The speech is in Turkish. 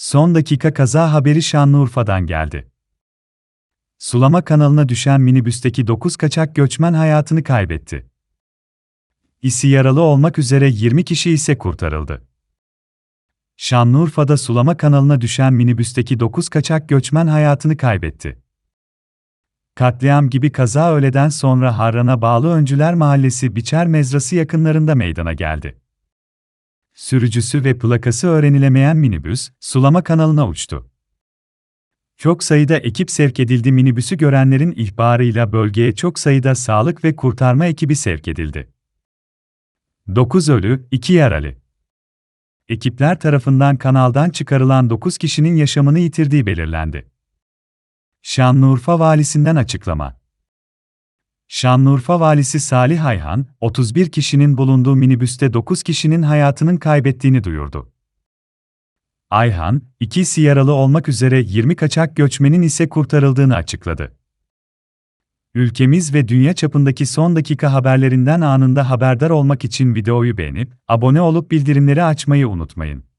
Son dakika kaza haberi Şanlıurfa'dan geldi. Sulama kanalına düşen minibüsteki 9 kaçak göçmen hayatını kaybetti. İsi yaralı olmak üzere 20 kişi ise kurtarıldı. Şanlıurfa'da sulama kanalına düşen minibüsteki 9 kaçak göçmen hayatını kaybetti. Katliam gibi kaza öğleden sonra Harran'a bağlı Öncüler Mahallesi Biçer Mezrası yakınlarında meydana geldi. Sürücüsü ve plakası öğrenilemeyen minibüs, sulama kanalına uçtu. Çok sayıda ekip sevk edildi minibüsü görenlerin ihbarıyla bölgeye çok sayıda sağlık ve kurtarma ekibi sevk edildi. 9 ölü, 2 yaralı. Ekipler tarafından kanaldan çıkarılan 9 kişinin yaşamını yitirdiği belirlendi. Şanlıurfa Valisinden açıklama. Şanlıurfa Valisi Salih Ayhan, 31 kişinin bulunduğu minibüste 9 kişinin hayatının kaybettiğini duyurdu. Ayhan, ikisi yaralı olmak üzere 20 kaçak göçmenin ise kurtarıldığını açıkladı. Ülkemiz ve dünya çapındaki son dakika haberlerinden anında haberdar olmak için videoyu beğenip, abone olup bildirimleri açmayı unutmayın.